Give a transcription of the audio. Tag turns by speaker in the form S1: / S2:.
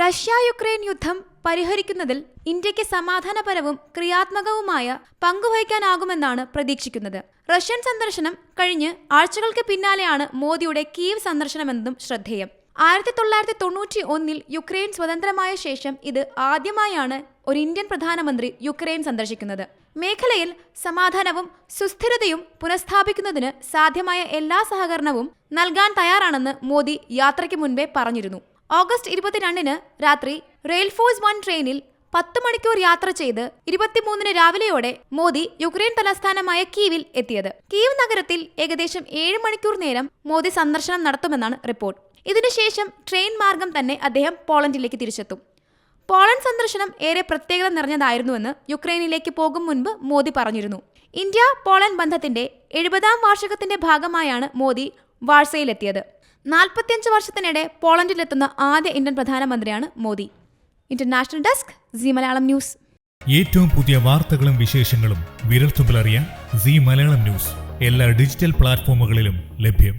S1: Russia Ukraine യുദ്ധം പരിഹരിക്കുന്നതിൽ ഇന്ത്യയ്ക്ക് സമാധാനപരവും ക്രിയാത്മകവുമായ പങ്കുവഹിക്കാനാകുമെന്നാണ് പ്രതീക്ഷിക്കുന്നത്. റഷ്യൻ സന്ദർശനം കഴിഞ്ഞ് ആഴ്ചകൾക്ക് പിന്നാലെയാണ് മോദിയുടെ കീവ് സന്ദർശനമെന്നതും ശ്രദ്ധേയം. ആയിരത്തി തൊള്ളായിരത്തി തൊണ്ണൂറ്റി ഒന്നിൽ യുക്രൈൻ സ്വതന്ത്രമായ ശേഷം ഇത് ആദ്യമായാണ് ഒരു ഇന്ത്യൻ പ്രധാനമന്ത്രി യുക്രൈൻ സന്ദർശിക്കുന്നത്. മേഖലയിൽ സമാധാനവും സുസ്ഥിരതയും പുനഃസ്ഥാപിക്കുന്നതിന് സാധ്യമായ എല്ലാ സഹകരണവും നൽകാൻ തയ്യാറാണെന്ന് മോദി യാത്രയ്ക്ക് മുൻപേ പറഞ്ഞിരുന്നു. ഓഗസ്റ്റ് ഇരുപത്തിരണ്ടിന് രാത്രി റെയിൽഫോഴ്സ് വൺ ട്രെയിനിൽ പത്ത് മണിക്കൂർ യാത്ര ചെയ്ത് ഇരുപത്തിമൂന്നിന് രാവിലെയോടെ മോദി യുക്രൈൻ തലസ്ഥാനമായ കീവിൽ എത്തിയത്. കീവ് നഗരത്തിൽ ഏകദേശം ഏഴ് മണിക്കൂർ നേരം മോദി സന്ദർശനം നടത്തുമെന്നാണ് റിപ്പോർട്ട്. ഇതിനുശേഷം ട്രെയിൻ മാർഗം തന്നെ അദ്ദേഹം പോളണ്ടിലേക്ക് തിരിച്ചെത്തും. പോളണ്ട് സന്ദർശനം ഏറെ പ്രത്യേകത നിറഞ്ഞതായിരുന്നുവെന്ന് യുക്രൈനിലേക്ക് പോകും മുൻപ് മോദി പറഞ്ഞിരുന്നു. ഇന്ത്യ പോളണ്ട് ബന്ധത്തിന്റെ എഴുപതാം വാർഷികത്തിന്റെ ഭാഗമായാണ് മോദി വാഴ്സയിലെത്തിയത്. നാൽപ്പത്തിയഞ്ച് വർഷത്തിനിടെ പോളണ്ടിലെത്തുന്ന ആദ്യ ഇന്ത്യൻ പ്രധാനമന്ത്രിയാണ് Modi. International desk C Malayalam news.
S2: ഏറ്റവും പുതിയ വാർത്തകളും വിശേഷങ്ങളും വിരൽത്തുമ്പിലറിയാൻ സി മലയാളം ന്യൂസ്. എല്ലാ ഡിജിറ്റൽ പ്ലാറ്റ്ഫോമുകളിലും ലഭ്യം.